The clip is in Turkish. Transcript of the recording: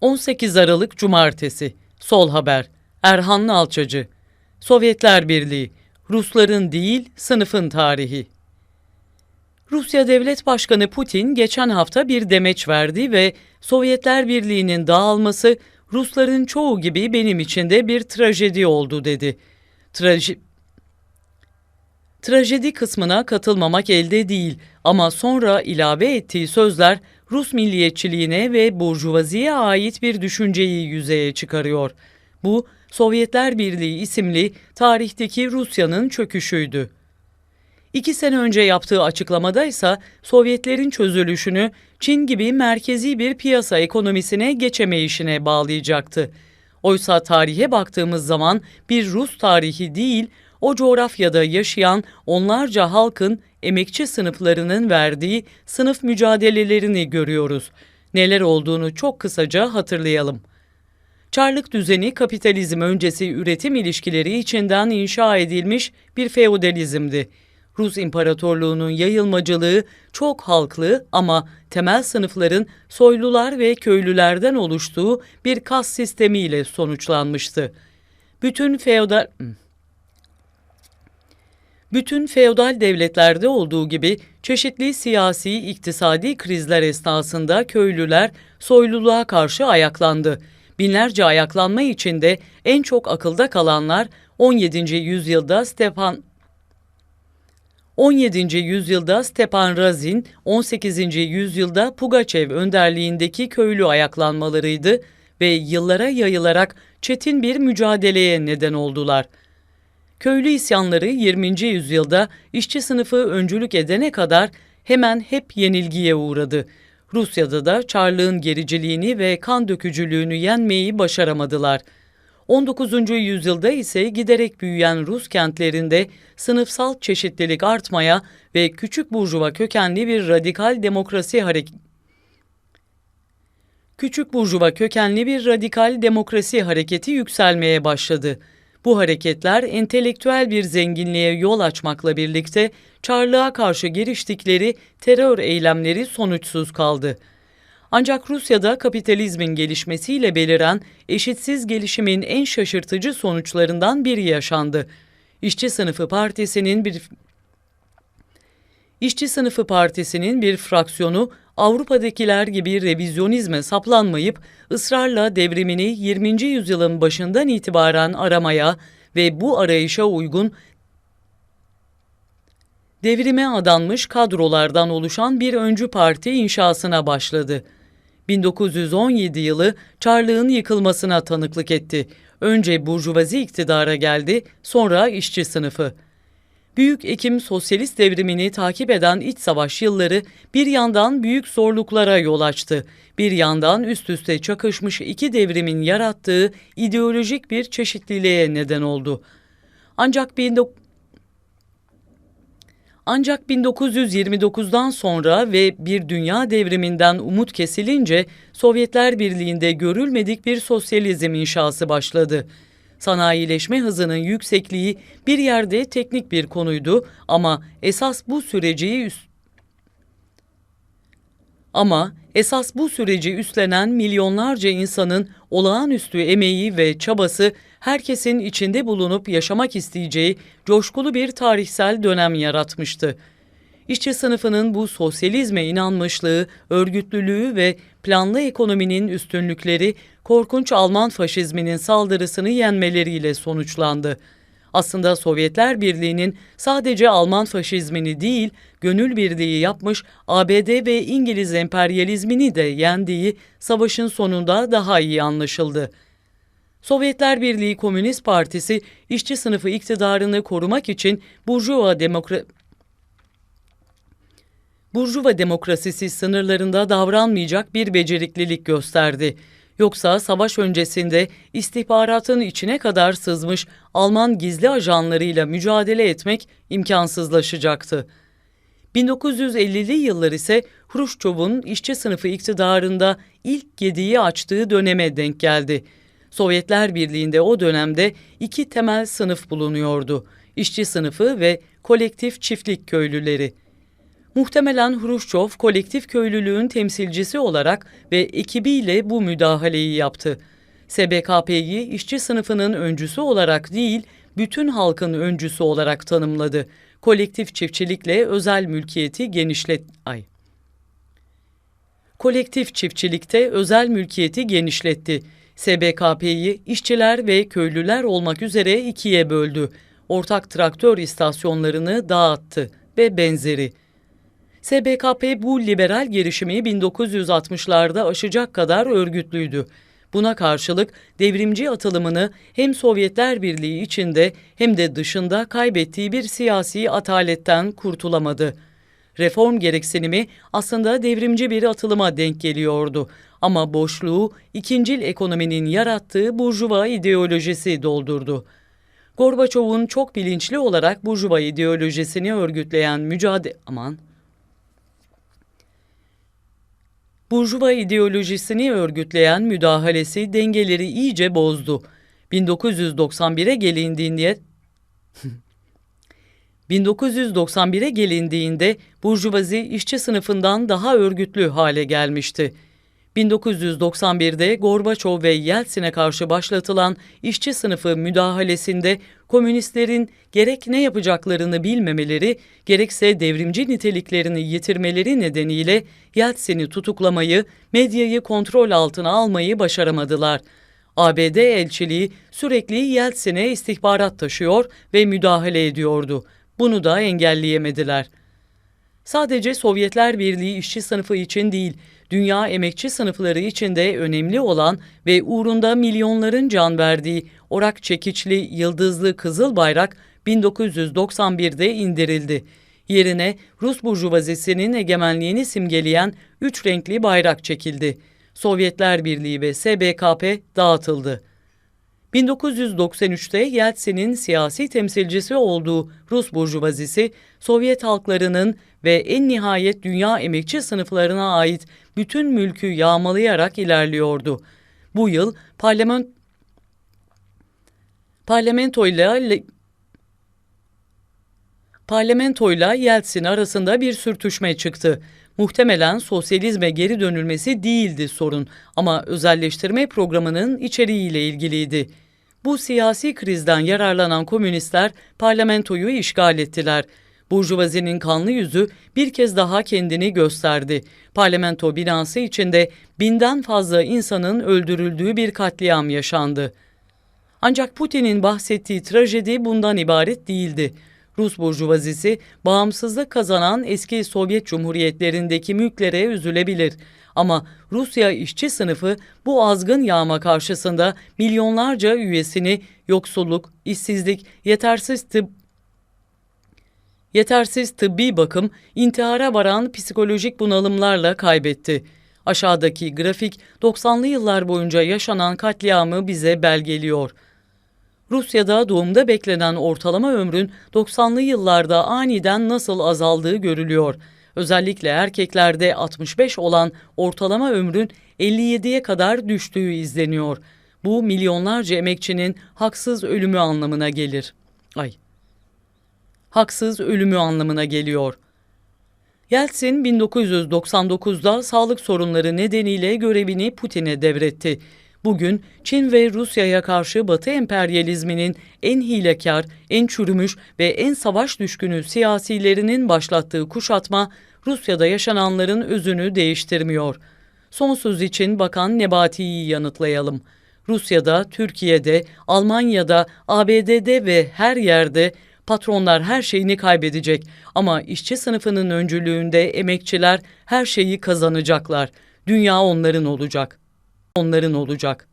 18 Aralık Cumartesi. Sol Haber. Erhan Nalçacı. Sovyetler Birliği. Rusların değil sınıfın tarihi. Rusya Devlet Başkanı Putin geçen hafta bir demeç verdi ve Sovyetler Birliği'nin dağılması Rusların çoğu gibi benim için de bir trajedi oldu dedi. Traji Trajedi kısmına katılmamak elde değil ama sonra ilave ettiği sözler Rus milliyetçiliğine ve burjuvaziye ait bir düşünceyi yüzeye çıkarıyor. Bu Sovyetler Birliği isimli tarihteki Rusya'nın çöküşüydü. İki sene önce yaptığı açıklamada ise Sovyetlerin çözülüşünü Çin gibi merkezi bir piyasa ekonomisine geçemeyişine bağlayacaktı. Oysa tarihe baktığımız zaman bir Rus tarihi değil, o coğrafyada yaşayan onlarca halkın emekçi sınıflarının verdiği sınıf mücadelelerini görüyoruz. Neler olduğunu çok kısaca hatırlayalım. Çarlık düzeni kapitalizm öncesi üretim ilişkileri içinden inşa edilmiş bir feodalizmdi. Rus İmparatorluğu'nun yayılmacılığı çok halklı ama temel sınıfların soylular ve köylülerden oluştuğu bir kas sistemiyle sonuçlanmıştı. Bütün feodal bütün feodal devletlerde olduğu gibi çeşitli siyasi, iktisadi krizler esnasında köylüler soyluluğa karşı ayaklandı. Binlerce ayaklanma içinde en çok akılda kalanlar 17. yüzyılda Stepan 17. yüzyılda Stepan Razin, 18. yüzyılda Pugachev önderliğindeki köylü ayaklanmalarıydı ve yıllara yayılarak çetin bir mücadeleye neden oldular. Köylü isyanları 20. yüzyılda işçi sınıfı öncülük edene kadar hemen hep yenilgiye uğradı. Rusya'da da Çarlığın gericiliğini ve kan dökücülüğünü yenmeyi başaramadılar. 19. yüzyılda ise giderek büyüyen Rus kentlerinde sınıfsal çeşitlilik artmaya ve küçük burjuva kökenli bir radikal demokrasi hareketi Küçük burjuva kökenli bir radikal demokrasi hareketi yükselmeye başladı. Bu hareketler entelektüel bir zenginliğe yol açmakla birlikte Çarlığa karşı giriştikleri terör eylemleri sonuçsuz kaldı. Ancak Rusya'da kapitalizmin gelişmesiyle beliren eşitsiz gelişimin en şaşırtıcı sonuçlarından biri yaşandı. İşçi Sınıfı Partisi'nin bir İşçi Sınıfı Partisi'nin bir fraksiyonu Avrupa'dakiler gibi revizyonizme saplanmayıp ısrarla devrimini 20. yüzyılın başından itibaren aramaya ve bu arayışa uygun devrime adanmış kadrolardan oluşan bir öncü parti inşasına başladı. 1917 yılı Çarlığın yıkılmasına tanıklık etti. Önce burjuvazi iktidara geldi, sonra işçi sınıfı. Büyük Ekim sosyalist devrimini takip eden iç savaş yılları bir yandan büyük zorluklara yol açtı. Bir yandan üst üste çakışmış iki devrimin yarattığı ideolojik bir çeşitliliğe neden oldu. Ancak 19 ancak 1929'dan sonra ve bir dünya devriminden umut kesilince Sovyetler Birliği'nde görülmedik bir sosyalizm inşası başladı. Sanayileşme hızının yüksekliği bir yerde teknik bir konuydu ama esas bu süreci üst ama esas bu süreci üstlenen milyonlarca insanın olağanüstü emeği ve çabası herkesin içinde bulunup yaşamak isteyeceği coşkulu bir tarihsel dönem yaratmıştı. İşçi sınıfının bu sosyalizme inanmışlığı, örgütlülüğü ve planlı ekonominin üstünlükleri korkunç Alman faşizminin saldırısını yenmeleriyle sonuçlandı. Aslında Sovyetler Birliği'nin sadece Alman faşizmini değil, gönül birliği yapmış ABD ve İngiliz emperyalizmini de yendiği savaşın sonunda daha iyi anlaşıldı. Sovyetler Birliği Komünist Partisi işçi sınıfı iktidarını korumak için Burjuva Demokra Burjuva demokrasisi sınırlarında davranmayacak bir beceriklilik gösterdi. Yoksa savaş öncesinde istihbaratın içine kadar sızmış Alman gizli ajanlarıyla mücadele etmek imkansızlaşacaktı. 1950'li yıllar ise Hruşçov'un işçi sınıfı iktidarında ilk gediği açtığı döneme denk geldi. Sovyetler Birliği'nde o dönemde iki temel sınıf bulunuyordu. İşçi sınıfı ve kolektif çiftlik köylüleri. Muhtemelen Hruşçov kolektif köylülüğün temsilcisi olarak ve ekibiyle bu müdahaleyi yaptı. SBKP'yi işçi sınıfının öncüsü olarak değil, bütün halkın öncüsü olarak tanımladı. Kolektif çiftçilikle özel mülkiyeti genişlet... Ay. Kolektif çiftçilikte özel mülkiyeti genişletti. SBKP'yi işçiler ve köylüler olmak üzere ikiye böldü. Ortak traktör istasyonlarını dağıttı ve benzeri. SBKP bu liberal girişimi 1960'larda aşacak kadar örgütlüydü. Buna karşılık devrimci atılımını hem Sovyetler Birliği içinde hem de dışında kaybettiği bir siyasi ataletten kurtulamadı. Reform gereksinimi aslında devrimci bir atılıma denk geliyordu ama boşluğu ikincil ekonominin yarattığı burjuva ideolojisi doldurdu. Gorbaçov'un çok bilinçli olarak burjuva ideolojisini örgütleyen mücadele aman Burjuva ideolojisini örgütleyen müdahalesi dengeleri iyice bozdu. 1991'e gelindiğinde 1991'e gelindiğinde Burjuvazi işçi sınıfından daha örgütlü hale gelmişti. 1991'de Gorbaçov ve Yeltsin'e karşı başlatılan işçi sınıfı müdahalesinde komünistlerin gerek ne yapacaklarını bilmemeleri, gerekse devrimci niteliklerini yitirmeleri nedeniyle Yeltsin'i tutuklamayı, medyayı kontrol altına almayı başaramadılar. ABD elçiliği sürekli Yeltsin'e istihbarat taşıyor ve müdahale ediyordu. Bunu da engelleyemediler. Sadece Sovyetler Birliği işçi sınıfı için değil, dünya emekçi sınıfları için de önemli olan ve uğrunda milyonların can verdiği orak çekiçli yıldızlı kızıl bayrak 1991'de indirildi. Yerine Rus burjuvazisinin egemenliğini simgeleyen üç renkli bayrak çekildi. Sovyetler Birliği ve SBKP dağıtıldı. 1993'te Yeltsin'in siyasi temsilcisi olduğu Rus burjuvazisi, Sovyet halklarının ve en nihayet dünya emekçi sınıflarına ait bütün mülkü yağmalayarak ilerliyordu. Bu yıl parlament parlamentoyla parlamentoyla Yeltsin arasında bir sürtüşme çıktı. Muhtemelen sosyalizme geri dönülmesi değildi sorun ama özelleştirme programının içeriğiyle ilgiliydi. Bu siyasi krizden yararlanan komünistler parlamentoyu işgal ettiler. Burjuvazinin kanlı yüzü bir kez daha kendini gösterdi. Parlamento binası içinde binden fazla insanın öldürüldüğü bir katliam yaşandı. Ancak Putin'in bahsettiği trajedi bundan ibaret değildi. Rus burjuvazisi bağımsızlık kazanan eski Sovyet cumhuriyetlerindeki mülklere üzülebilir. Ama Rusya işçi sınıfı bu azgın yağma karşısında milyonlarca üyesini yoksulluk, işsizlik, yetersiz tıp yetersiz tıbbi bakım, intihara varan psikolojik bunalımlarla kaybetti. Aşağıdaki grafik 90'lı yıllar boyunca yaşanan katliamı bize belgeliyor. Rusya'da doğumda beklenen ortalama ömrün 90'lı yıllarda aniden nasıl azaldığı görülüyor. Özellikle erkeklerde 65 olan ortalama ömrün 57'ye kadar düştüğü izleniyor. Bu milyonlarca emekçinin haksız ölümü anlamına gelir. Ay. Haksız ölümü anlamına geliyor. Yeltsin 1999'da sağlık sorunları nedeniyle görevini Putin'e devretti. Bugün Çin ve Rusya'ya karşı Batı emperyalizminin en hilekar, en çürümüş ve en savaş düşkünü siyasilerinin başlattığı kuşatma Rusya'da yaşananların özünü değiştirmiyor. Son söz için Bakan Nebati'yi yanıtlayalım. Rusya'da, Türkiye'de, Almanya'da, ABD'de ve her yerde patronlar her şeyini kaybedecek ama işçi sınıfının öncülüğünde emekçiler her şeyi kazanacaklar. Dünya onların olacak onların olacak.